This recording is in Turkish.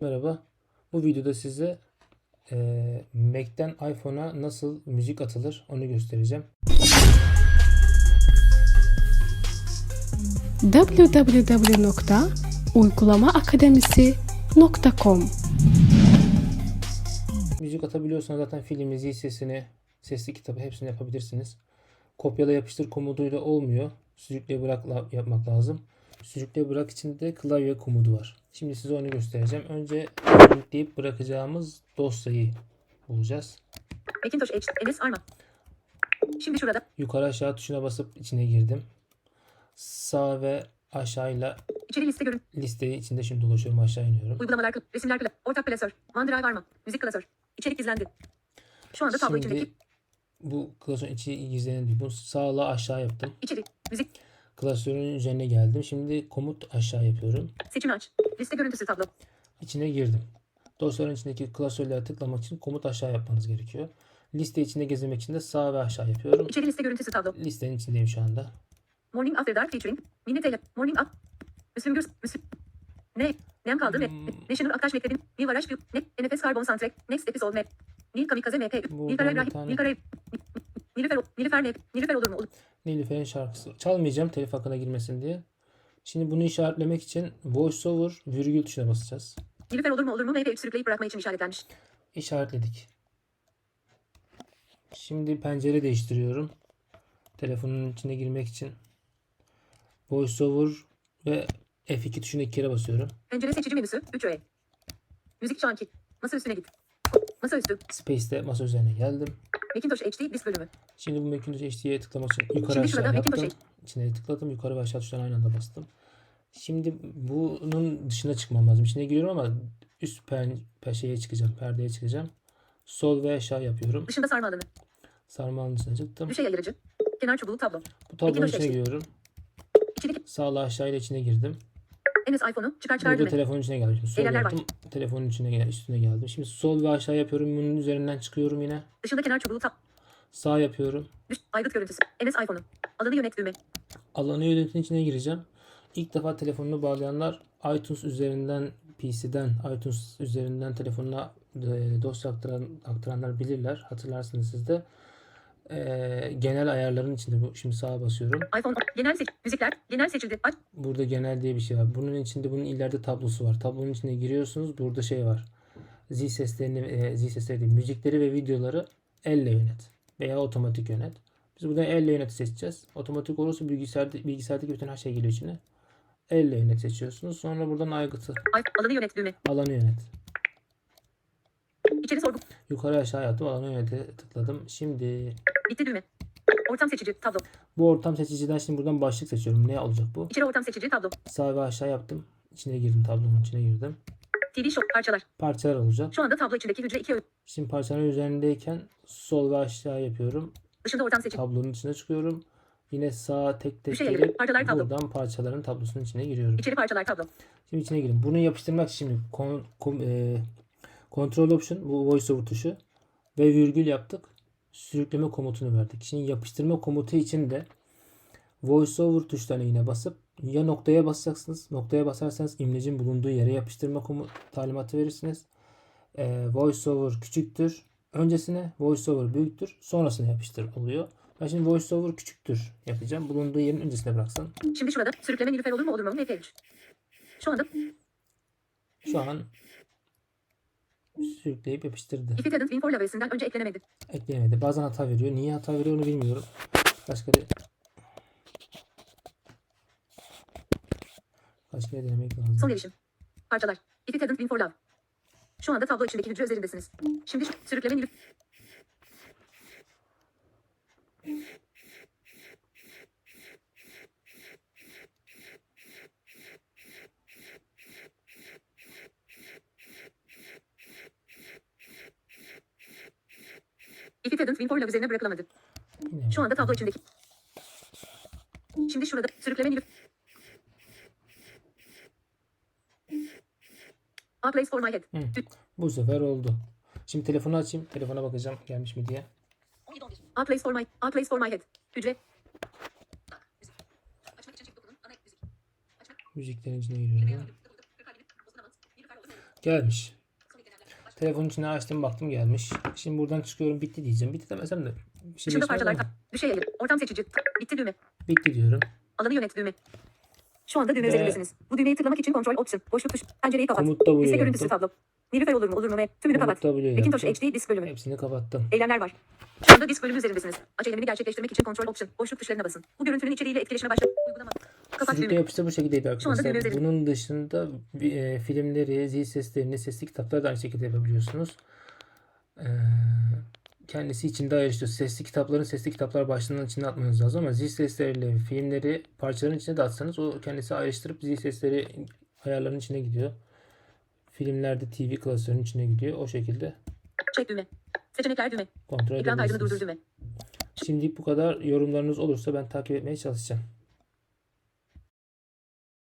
Merhaba. Bu videoda size eee Mac'ten iPhone'a nasıl müzik atılır onu göstereceğim. www.uygulamaakademisi.com Müzik atabiliyorsanız zaten film, dizi sesini, sesli kitabı hepsini yapabilirsiniz. Kopyala yapıştır komuduyla olmuyor. Sürükle bırak yapmak lazım. Sürükle bırak için de klavye komudu var. Şimdi size onu göstereceğim. Önce yükleyip bırakacağımız dosyayı bulacağız. Macintosh Edge, Enes Arma. Şimdi şurada Yukarı aşağı tuşuna basıp içine girdim. Sağ ve aşağıyla içeri liste görün. listeyi içinde şimdi dolaşıyorum aşağı iniyorum. Uygulamalar, resimler, ortak klasör, OneDrive Arma, müzik klasör, içerik gizlendi. Şu anda tablo Şimdi içindeki bu klasörün içi gizlenen değil. Bunu sağla aşağı yaptım. içerik, müzik, Klasörün üzerine geldim. Şimdi komut aşağı yapıyorum. seçimi aç. Liste görüntüsü tablo. İçine girdim. Dosyaların içindeki klasörlere tıklamak için komut aşağı yapmanız gerekiyor. Liste içinde gezmek için de sağ ve aşağı yapıyorum. İçeri liste görüntüsü tablo. Listenin içindeyim şu anda. Morning After Dark featuring. Mini Tele. Morning Up. Müslüm Gürs. Müslüm. Ne? Nem kaldı ne? Hmm. National Aktaş Mektebin. New Gül. Ne? NFS Carbon Soundtrack. Next Episode Map. Nil Kamikaze MP. Nilfer bir Ibrahim. tane- Nilfer Nilüfer, Nilüfer ne? Nilüfer olur mu? Olur. Nilüfer'in şarkısı. Çalmayacağım telif hakkına girmesin diye. Şimdi bunu işaretlemek için voiceover virgül tuşuna basacağız. Nilüfer olur mu olur mu? MP3 sürükleyip bırakma için işaretlenmiş. İşaretledik. Şimdi pencere değiştiriyorum. Telefonun içine girmek için voiceover ve F2 tuşuna iki kere basıyorum. Pencere seçici menüsü. 3 öğe. Müzik çanki. Masa üstüne git. Masa üstü. Space'de masa üzerine geldim. Macintosh HD disk bölümü. Şimdi bu Macintosh HD'ye tıklamak için yukarı Şimdi aşağı yaptım. İçine tıkladım. Yukarı ve aşağı tuşlarına aynı anda bastım. Şimdi bunun dışına çıkmam lazım. İçine giriyorum ama üst pen, çıkacağım. Perdeye çıkacağım. Sol ve aşağı yapıyorum. Dışında sarma alanı. Sarmalın içine çıktım. Düşey ayırıcı. Kenar çubuğu tablo. Bu tablonun içine HD. giriyorum. İçindeki Sağla aşağı ile içine girdim. Enes iPhone'u çıkar çıkar Burada düğme. telefonun içine geldim. Şimdi sol Eylemler var. yaptım. Telefonun içine gel üstüne geldim. Şimdi sol ve aşağı yapıyorum. Bunun üzerinden çıkıyorum yine. Dışında kenar çubuğu tab. Sağ yapıyorum. Düş. Aygıt görüntüsü. Enes iPhone'u. Alanı yönet düğme. Alanı yönetim içine gireceğim. İlk defa telefonunu bağlayanlar iTunes üzerinden PC'den iTunes üzerinden telefonuna e, dosya aktaran, aktaranlar bilirler. Hatırlarsınız siz de. E, genel ayarların içinde bu. Şimdi sağa basıyorum. iPhone. Genel seç. Müzikler. Genel seçildi. Aç. Burada genel diye bir şey var. Bunun içinde bunun ileride tablosu var. Tablonun içine giriyorsunuz. Burada şey var. Z seslerini, e, Z sesleri değil, müzikleri ve videoları elle yönet. Veya otomatik yönet. Biz buradan elle yönet seçeceğiz. Otomatik olursa bilgisayarda, bilgisayardaki bütün her şey geliyor içine. Elle yönet seçiyorsunuz. Sonra buradan aygıtı, iPhone. Alanı yönet düğme. alanı yönet. İçeri sorgu. Yukarı aşağı yaptım. Alanı yönete tıkladım. Şimdi Bitti düğme. Ortam seçici. Tablo. bu ortam seçiciden şimdi buradan başlık seçiyorum. Ne olacak bu? İçeri ortam seçici. Tablo. Sağ ve aşağı yaptım. İçine girdim. Tablonun içine girdim. TV Show. Parçalar. Parçalar olacak. Şu anda tablo içindeki hücre 2 öğe. Şimdi parçanın üzerindeyken sol ve aşağı yapıyorum. Dışında ortam seçici. Tablonun içine çıkıyorum. Yine sağ tek tek şey gelip. Parçalar tablo. buradan parçaların tablosunun içine giriyorum. İçeri parçalar tablo. Şimdi içine girin. Bunu yapıştırmak şimdi kon, kon- e, Control Option bu VoiceOver tuşu ve virgül yaptık. Sürükleme komutunu verdik. Şimdi yapıştırma komutu için de VoiceOver tuşlarına yine basıp ya noktaya basacaksınız. Noktaya basarsanız imlecin bulunduğu yere yapıştırma komu talimatı verirsiniz. E, VoiceOver küçüktür. Öncesine VoiceOver büyüktür. Sonrasına yapıştır oluyor. Ben şimdi VoiceOver küçüktür yapacağım. Bulunduğu yerin öncesine bıraksın. Şimdi şurada sürükleme nilüfer olur mu olur mu? MP3. Şu anda Şu an sürükleyip yapıştırdı. If it hadn't been for lavesinden önce eklenemedi. Ekleyemedi. Bazen hata veriyor. Niye hata veriyor onu bilmiyorum. Başka bir Başka bir denemek lazım. Son erişim. Parçalar. If it hadn't been for love. Şu anda tablo içindeki hücre üzerindesiniz. Şimdi şu been for love üzerine bırakılamadı. Şu anda tablo içindeki. Şimdi şurada sürükleme nilüfer. A place for my head. Hı. Bu sefer oldu. Şimdi telefonu açayım. Telefona bakacağım gelmiş mi diye. A place for my A place for my head. Hücre. Müziklerin içine giriyorum. Gelmiş. Telefonun içine açtım baktım gelmiş. Şimdi buradan çıkıyorum bitti diyeceğim. Bitti demesem de bir şey değişmez parçalar. Düşey ayır. Ortam seçici. Bitti düğme. Bitti diyorum. Alanı yönet düğme. Şu anda düğme Ve- üzerindesiniz. Bu düğmeyi tıklamak için kontrol option. Boşluk tuş. Pencereyi kapat. Komut W Liste görüntüsü tablo. Nilüfer olur mu olur mu ve tümünü kapat. Macintosh. HD disk bölümü. Hepsini kapattım. Eylemler var. Şu anda disk bölümü üzerindesiniz. Acelemini gerçekleştirmek için kontrol option. Boşluk tuşlarına basın. Bu görüntünün içeriğiyle etkileşime başla. Uygulama. Düğme. yapıştır bu şekildeydi arkadaşlar. Bunun dışında e, filmleri, zil seslerini, sesli kitapları da aynı şekilde yapabiliyorsunuz. Ee, kendisi içinde ayrıştırıyor. Sesli kitapların sesli kitaplar başlığının içine atmanız lazım ama zil sesleriyle filmleri parçaların içine de atsanız o kendisi ayrıştırıp zil sesleri ayarların içine gidiyor. Filmlerde TV klasörünün içine gidiyor. O şekilde Çek düğme. Seçenekler düğme. kontrol Ekran kaydını durdur düğme. Şimdilik bu kadar yorumlarınız olursa ben takip etmeye çalışacağım.